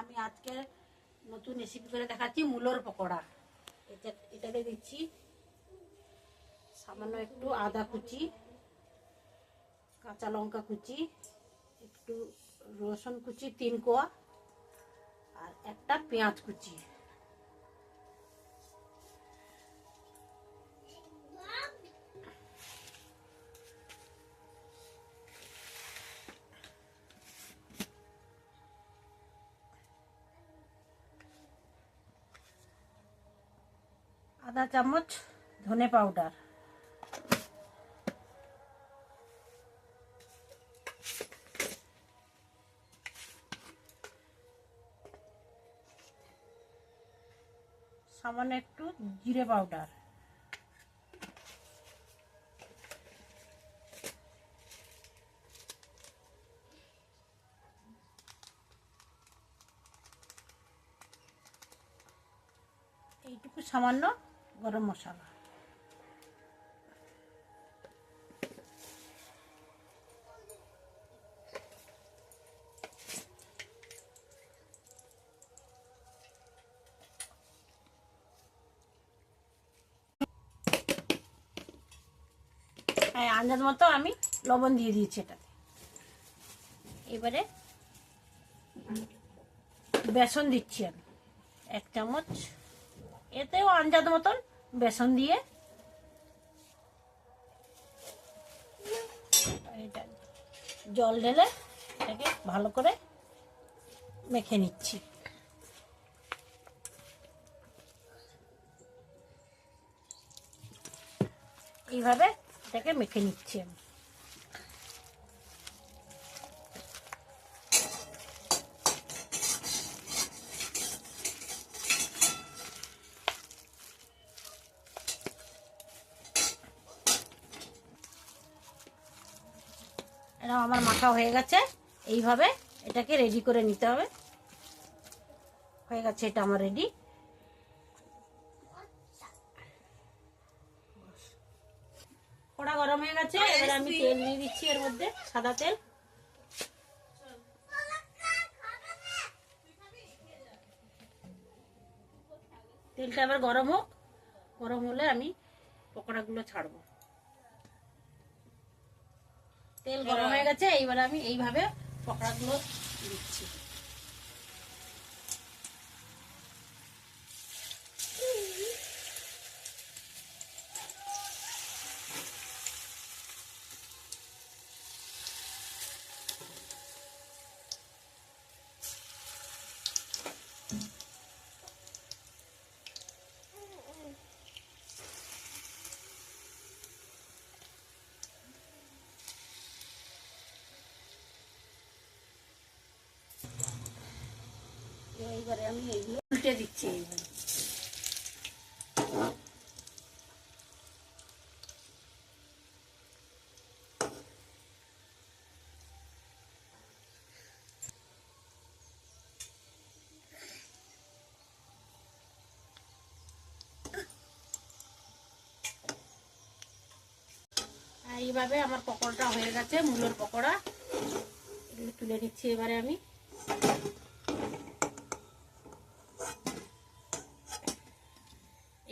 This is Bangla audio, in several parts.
আমি আজকে নতুন রেসিপি করে দেখাচ্ছি মূলোর পকোড়া। এটা এটাতে দিচ্ছি সামান্য একটু আদা কুচি, কাঁচা লঙ্কা কুচি, একটু রসুন কুচি, তিন কোয়া, আর একটা পেঁয়াজ কুচি। আধা চামচ ধনে পাউডার। সামান্য একটু জিরে পাউডার। এইটুকু সামান্য গরম মশলা। আন্দাজ মতো আমি লবণ দিয়ে দিয়েছি এটাতে। এবারে বেসন দিচ্ছি আমি। এক চামচ। এতেও আন্দাজ মতন বেসন দিয়ে। এটা জল ঢেলে এটাকে ভালো করে মেখে নিচ্ছি। এইভাবে এটাকে মেখে নিচ্ছি আমি। এরকম আমার মাখা হয়ে গেছে। এইভাবে এটাকে রেডি করে নিতে হবে। হয়ে গেছে এটা আমার রেডি কড়া গরম হয়ে গেছে এবার আমি তেল নিয়ে দিচ্ছি এর মধ্যে সাদা তেল। তেলটা এবার গরম হোক। গরম হলে আমি পকোড়াগুলো ছাড়বো। তেল গরম হয়ে গেছে এইবার আমি এইভাবে পকোড়াগুলো দিচ্ছি। এইবারে আমি এইগুলো উল্টে দিচ্ছি এইভাবে এইভাবে আমার পকোড়াটা হয়ে গেছে, মূলোর পকোড়া। এগুলো তুলে নিচ্ছি এবারে আমি।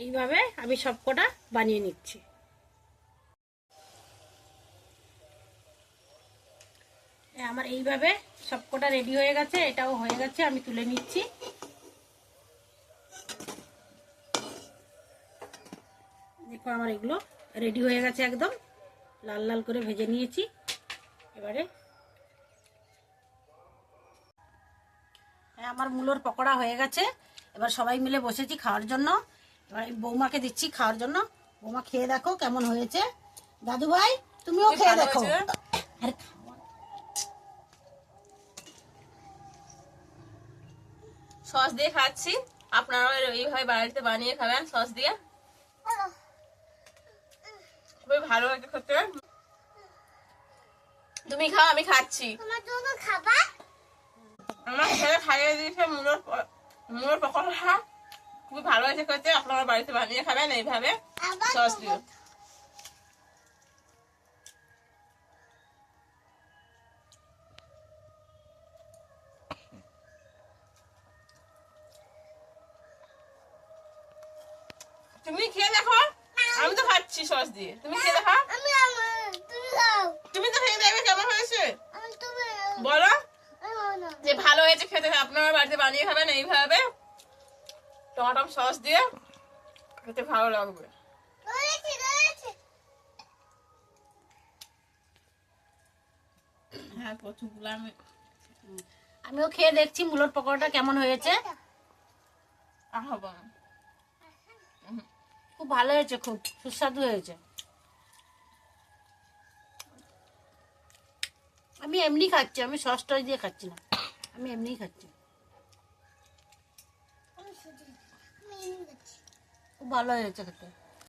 এইভাবে আমি সবকটা বানিয়ে নিচ্ছি। আমার এইভাবে সবকটা রেডি হয়ে গেছে, এটাও হয়ে গেছে, আমি তুলে নিচ্ছি। দেখো আমার এগুলো রেডি হয়ে গেছে একদম, লাল লাল করে ভেজে নিয়েছি। এবারে আমার মূলোর পকোড়া হয়ে গেছে, এবার সবাই মিলে বসেছি খাওয়ার জন্য। এবার এই বৌমাকে দিচ্ছি খাওয়ার জন্য। বৌমা খেয়ে দেখো কেমন হয়েছে। দাদু ভাই তুমিও খেয়ে দেখো। আরে সস দিয়ে খাচ্ছি। আপনারাও এইভাবে বাড়িতে বানিয়ে খাবেন সস দিয়ে। খুবই ভালো লাগে খেতে। তুমি খাও আমি খাচ্ছি। আমার ছেলে খাইয়ে দিয়েছে মুলোর মুলোর পকোড়া। খুবই ভালো হয়েছে খেতে। আপনারা বাড়িতে বানিয়ে খাবেন এইভাবে। সস দিয়ে। তুমি খেয়ে দেখো। আমি তো খাচ্ছি সস দিয়ে। তুমি খেয়ে দেখো। তুমি তো খেয়ে দেখবে কেমন হয়েছে? বলো। যে ভালো হয়েছে খেতে আপনারা বাড়িতে বানিয়ে খাবেন এইভাবে। টমাটম সস দিয়ে খেতে ভালো লাগবে। হ্যাঁ কচুগুলো আমি আমিও খেয়ে দেখছি মুলোর পকোড়াটা কেমন হয়েছে। খুব ভালো হয়েছে খুব সুস্বাদু হয়েছে। আমি এমনি খাচ্ছি আমি সস টস দিয়ে খাচ্ছি না। আমি এমনিই খাচ্ছি আমি শুধু আমি খুব ভালো হয়েছে খেতে।